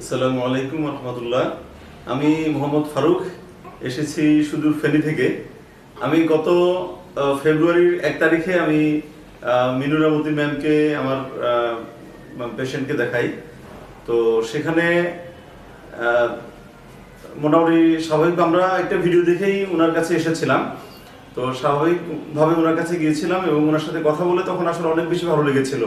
আসসালামু আলাইকুম রহমতুল্লাহ। আমি মোহাম্মদ ফারুক, এসেছি সুদূর ফেনী থেকে। আমি গত ফেব্রুয়ারির এক তারিখে আমি মিনুরামতি ম্যামকে, আমার পেশেন্টকে দেখাই। তো সেখানে মোটামুটি স্বাভাবিক আমরা একটা ভিডিও দেখেই ওনার কাছে এসেছিলাম। তো স্বাভাবিকভাবে ওনার কাছে গিয়েছিলাম এবং ওনার সাথে কথা বলে তখন আসলে অনেক বেশি ভালো লেগেছিল।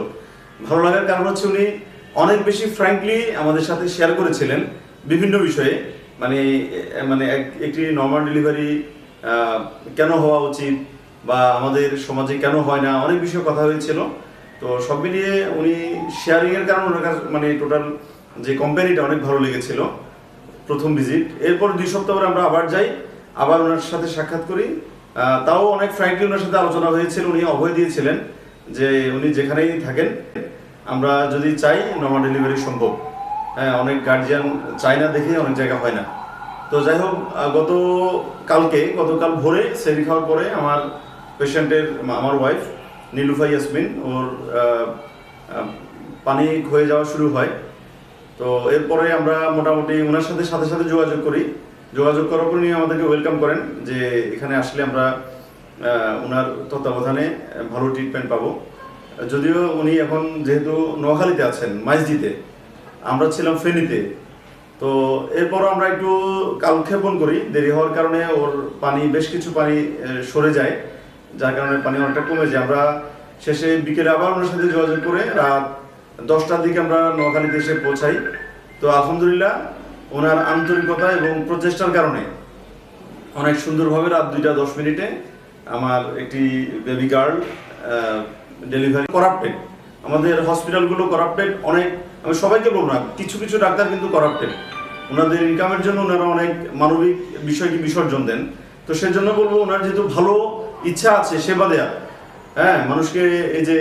ভালো লাগার কারণ হচ্ছে উনি অনেক বেশি ফ্র্যাঙ্কলি আমাদের সাথে শেয়ার করেছিলেন বিভিন্ন বিষয়ে। মানে মানে এক- একটি নর্মাল ডেলিভারি কেন হওয়া উচিত বা আমাদের সমাজে কেন হয় না, অনেক বিষয়ে কথা হয়েছিল। তো সব মিলিয়ে উনি শেয়ারিংয়ের কারণে ওনার কাছে মানে টোটাল যে কোম্পানিটা অনেক ভালো লেগেছিল প্রথম ভিজিট এরপর দুই সপ্তাহ পরে আমরা আবার যাই, আবার ওনার সাথে সাক্ষাৎ করি। তাও অনেক ফ্র্যাঙ্কলি ওনার সাথে আলোচনা হয়েছিল, উনি অভয় দিয়েছিলেন যে উনি যেখানেই থাকেন আমরা যদি চাই নর্মাল ডেলিভারি সম্ভব। হ্যাঁ অনেক গার্জিয়ান চায় না দেখে অনেক জায়গা হয় না। তো যাই হোক গত কালকে, গতকাল ভোরে সেরি খাওয়ার পরে আমার পেশেন্টের আমার ওয়াইফ নীলুফা ইয়াসমিন, ওর পানি ক্ষয়ে যাওয়া শুরু হয়। তো এরপরে আমরা মোটামুটি ওনার সাথে সাথে সাথে যোগাযোগ করি। যোগাযোগ করার পর উনি আমাদেরকে ওয়েলকাম করেন যে এখানে আসলে আমরা ওনার তত্ত্বাবধানে ভালো ট্রিটমেন্ট পাবো। যদিও উনি এখন যেহেতু নোয়াখালীতে আছেন মাইজদিতে আমরা ছিলাম ফেনীতে। তো এরপর আমরা একটু কালক্ষেপণ করি, দেরি হওয়ার কারণে ওর পানি, বেশ কিছু পানি সরে যায়। যার কারণে পানি অনেকটা কমে যায়। আমরা শেষে বিকেলে আবার ওনার সাথে যোগাযোগ করে রাত দশটার দিকে আমরা নোয়াখালীতে এসে পৌঁছাই। তো আলহামদুলিল্লাহ, ওনার আন্তরিকতা এবং প্রচেষ্টার কারণে অনেক সুন্দরভাবে রাত দুইটা দশ মিনিটে আমার একটি বেবি গার্ল ডেলিভারি করাপ্টেড। আমাদের হসপিটালগুলো করাপ্টেড, অনেক, আমি সবাইকে বলব না, কিছু কিছু ডাক্তার কিন্তু করাপ্টেড। ওনাদের ইনকামের জন্য ওনারা অনেক মানবিক বিষয়কে বিসর্জন দেন। তো সেজন্য বলব ওনার যেহেতু ভালো ইচ্ছা আছে, সেবা দেয়া হ্যাঁ মানুষকে এই যে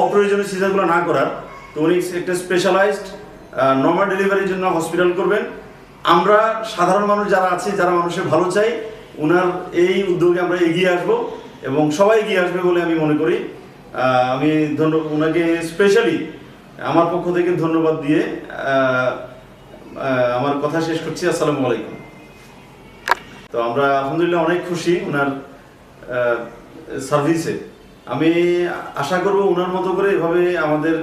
অপ্রয়োজনীয় সিজারগুলো না করার, তো উনি একটা স্পেশালাইজড নর্মাল ডেলিভারির জন্য হসপিটাল করবেন। আমরা সাধারণ মানুষ যারা আছি, যারা মানুষের ভালো চাই ওনার এই উদ্যোগে আমরা এগিয়ে আসব এবং সবাই এগিয়ে আসবে বলে আমি মনে করি। আমি ধন্য ওনাকে স্পেশালি আমার পক্ষ থেকে ধন্যবাদ দিয়ে আমার কথা শেষ করছি, আসসালামু আলাইকুম। তো আমরা আলহামদুলিল্লাহ অনেক খুশি ওনার সার্ভিসে আমি আশা করব ওনার মতো করে এভাবে আমাদের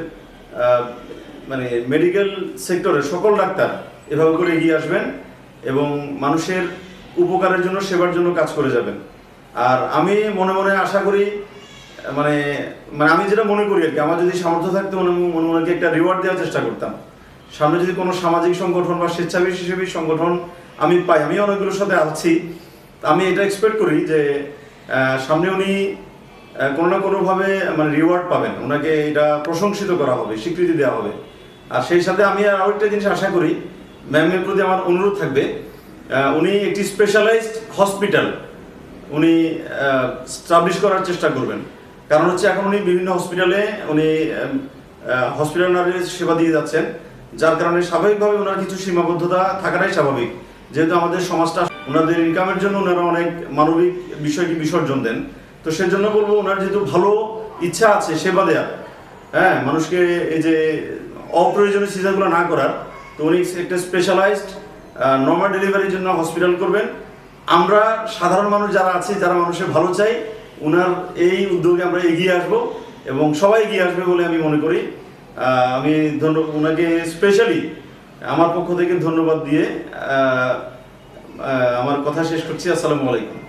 মানে মেডিকেল সেক্টরে সকল ডাক্তার এভাবে করে এগিয়ে আসবেন এবং মানুষের উপকারের জন্য, সেবার জন্য কাজ করে যাবেন। আর আমি মনে মনে আশা করি মানে মানে আমি যেটা মনে করি আর কি, আমার যদি সামর্থ্য থাকতো, মনে মনে মনে একটা রিওয়ার্ড দেওয়ার চেষ্টা করতাম। সামনে যদি কোনো সামাজিক সংগঠন বা স্বেচ্ছাসেবী সংগঠন আমি পাই, আমি অনেকগুলোর সাথে আছি আমি এটা এক্সপেক্ট করি যে সামনে উনি কোনো না কোনোভাবে মানে রিওয়ার্ড পাবেন। ওনাকে এটা প্রশংসিত করা হবে, স্বীকৃতি দেওয়া হবে। আর সেই সাথে আমি আরও একটা জিনিস আশা করি, ম্যামের প্রতি আমার অনুরোধ থাকবে উনি একটি স্পেশালাইজড হসপিটাল উনি স্টাবলিশ করার চেষ্টা করবেন। কারণ হচ্ছে এখন উনি বিভিন্ন হসপিটালে উনি হসপিটাল নার্স সেবা দিয়ে যাচ্ছেন, যার কারণে স্বাভাবিকভাবে ওনার কিছু সীমাবদ্ধতা থাকাটাই স্বাভাবিক। যেহেতু আমাদের সমাজটা, ওনাদের ইনকামের জন্য ওনারা অনেক মানবিক বিষয়কে বিসর্জন দেন। তো সেজন্য বলব ওনার যেহেতু ভালো ইচ্ছা আছে সেবা দেয়া হ্যাঁ মানুষকে এই যে অপ্রয়োজনীয় সিজারগুলো না করার, তো উনি একটা স্পেশালাইজড নর্মাল ডেলিভারির জন্য হসপিটাল করবেন। আমরা সাধারণ মানুষ যারা আছি, যারা মানুষের ভালো চাই ওনার এই উদ্যোগে আমরা এগিয়ে আসব এবং সবাই এগিয়ে আসবে বলে আমি মনে করি। আমি ধন্য ওনাকে স্পেশালি আমার পক্ষ থেকে ধন্যবাদ দিয়ে আমার কথা শেষ করছি। আসসালামু আলাইকুম।